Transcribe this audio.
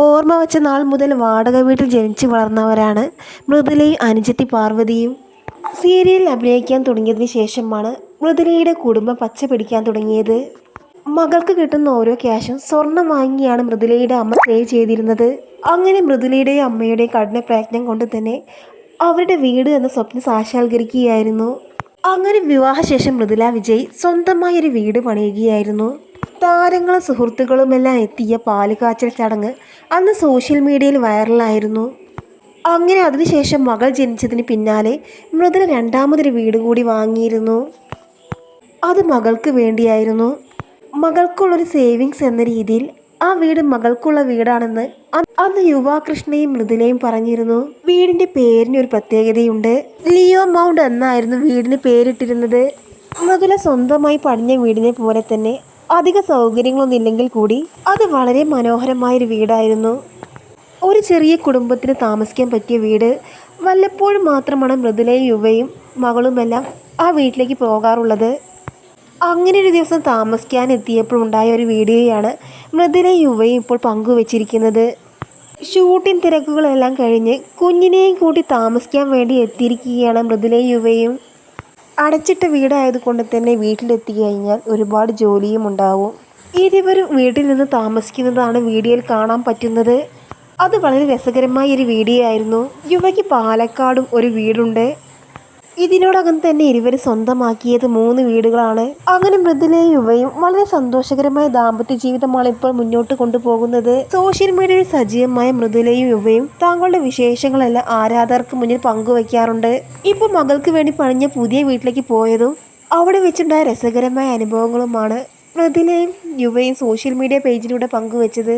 ഓർമ്മ വെച്ച നാൾ മുതൽ വാടക വീട്ടിൽ ജനിച്ചു വളർന്നവരാണ് മൃദുലയും അനുജത്തി പാർവതിയും. സീരിയലിൽ അഭിനയിക്കാൻ തുടങ്ങിയതിന് ശേഷമാണ് മൃദുലയുടെ കുടുംബം പച്ച പിടിക്കാൻ തുടങ്ങിയത്. മകൾക്ക് കിട്ടുന്ന ഓരോ ക്യാഷും സ്വർണം വാങ്ങിയാണ് മൃദുലയുടെ അമ്മ സേവ് ചെയ്തിരുന്നത്. അങ്ങനെ മൃദുലയുടെയും അമ്മയുടെയും കഠിന പ്രയത്നം കൊണ്ട് തന്നെ അവരുടെ വീട് എന്ന സ്വപ്നം സാക്ഷാത്കരിക്കുകയായിരുന്നു. അങ്ങനെ വിവാഹശേഷം മൃദുല വിജയ് സ്വന്തമായൊരു വീട് പണിയുകയായിരുന്നു. താരങ്ങളും സുഹൃത്തുക്കളുമെല്ലാം എത്തിയ പാലുകാച്ചൽ ചടങ്ങ് അന്ന് സോഷ്യൽ മീഡിയയിൽ വൈറലായിരുന്നു. അങ്ങനെ അതിനുശേഷം മകൾ ജനിച്ചതിന് പിന്നാലെ മൃദുല രണ്ടാമതൊരു വീട് കൂടി വാങ്ങിയിരുന്നു. അത് മകൾക്ക് വേണ്ടിയായിരുന്നു. മകൾക്കുള്ളൊരു സേവിങ്സ് എന്ന രീതിയിൽ ആ വീട് മകൾക്കുള്ള വീടാണെന്ന് അന്ന് യുവാകൃഷ്ണയും മൃദുലയും പറഞ്ഞിരുന്നു. വീടിന്റെ പേരിന് ഒരു പ്രത്യേകതയുണ്ട്. ലിയോ മൗണ്ട് എന്നായിരുന്നു വീടിന് പേരിട്ടിരുന്നത്. മൃദുല സ്വന്തമായി പടിഞ്ഞ വീടിനെ പോലെ തന്നെ അധിക സൗകര്യങ്ങളൊന്നും ഇല്ലെങ്കിൽ കൂടി അത് വളരെ മനോഹരമായൊരു വീടായിരുന്നു. ഒരു ചെറിയ കുടുംബത്തിന് താമസിക്കാൻ പറ്റിയ വീട് വല്ലപ്പോഴും മാത്രമാണ് മൃദുലയും യുവയും മകളുമെല്ലാം ആ വീട്ടിലേക്ക് പോകാറുള്ളത്. അങ്ങനെ ഒരു ദിവസം താമസിക്കാൻ എത്തിയപ്പോൾ ഉണ്ടായ ഒരു വീഡിയോയാണ് മൃദുലയും യുവയും ഇപ്പോൾ പങ്കുവച്ചിരിക്കുന്നത്. ഷൂട്ടിംഗ് തിരക്കുകളെല്ലാം കഴിഞ്ഞ് കുഞ്ഞിനെയും കൂട്ടി താമസിക്കാൻ വേണ്ടി എത്തിയിരിക്കുകയാണ് മൃദുലയും യുവയും. അടച്ചിട്ട വീടായതുകൊണ്ട് തന്നെ വീട്ടിലെത്തി കഴിഞ്ഞാൽ ഒരുപാട് ജോലിയും ഉണ്ടാവും. ഇരുവരും വീട്ടിൽ നിന്ന് താമസിക്കുന്നതാണ് വീഡിയോയിൽ കാണാൻ പറ്റുന്നത്. അത് വളരെ രസകരമായ ഒരു വീഡിയോ ആയിരുന്നു. യുവയ്ക്ക് പാലക്കാടും ഒരു വീടുണ്ട്. ഇതിനോടകം തന്നെ ഇരുവർ സ്വന്തമാക്കിയത് മൂന്ന് വീടുകളാണ്. അങ്ങനെ മൃദുലയും യുവയും വളരെ സന്തോഷകരമായ ദാമ്പത്യ ജീവിതമാണ് ഇപ്പോൾ മുന്നോട്ട് കൊണ്ടുപോകുന്നത്. സോഷ്യൽ മീഡിയയിൽ സജീവമായ മൃദുലയും യുവയും താങ്കളുടെ വിശേഷങ്ങളെല്ലാം ആരാധകർക്ക് മുന്നിൽ പങ്കുവയ്ക്കാറുണ്ട് ഇപ്പോൾ മകൾക്ക് വേണ്ടി പണിഞ്ഞ പുതിയ വീട്ടിലേക്ക് പോയതും അവിടെ വെച്ചുണ്ടായ രസകരമായ അനുഭവങ്ങളുമാണ് മൃദുലയും യുവയും സോഷ്യൽ മീഡിയ പേജിലൂടെ പങ്കുവച്ചത്.